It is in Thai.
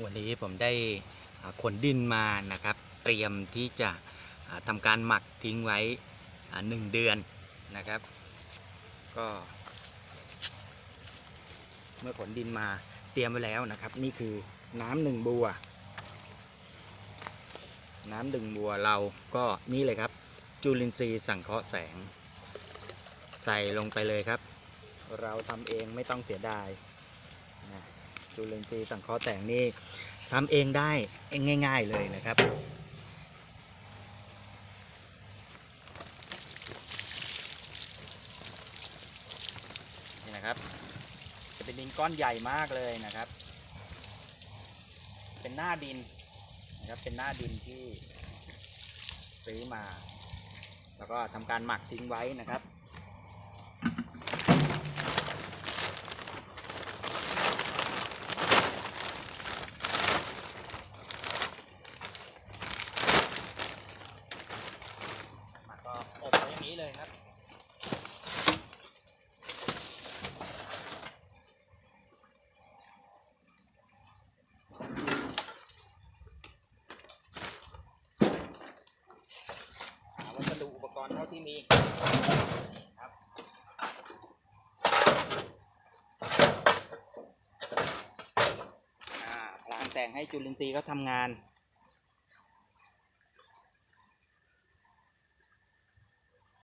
วันนี้ผมได้ขนดินมานะครับ เตรียมที่จะอ่าทำการหมักทิ้งไว้หนึ่งเดือนนะครับ ก็เมื่อขนดินมาเตรียมไว้แล้วนะครับ นี่คือน้ำหนึ่งบัว น้ำหนึ่งบัวเราก็นี่เลยครับ จุลินทรีย์สังเคราะห์แสง ใส่ลงไปเลยครับ เราทำเองไม่ต้องเสียดายนะ จุลินทรีย์สังเคราะห์แสงนี่ทำเองได้เองง่าย ๆเลยนะครับ นี่นะครับ จะเป็นดินก้อนใหญ่มากเลยนะครับ เป็นหน้าดินนะครับเป็นหน้าดินที่ซื้อมา แล้วก็ทำการหมักทิ้งไว้นะครับ หมักก็อบไว้อย่างนี้ เลยครับ หาวัสดุอุปกรณ์เท่าที่มีครับอ่าพลางแต่งให้จุลินทรีย์เขาทำงาน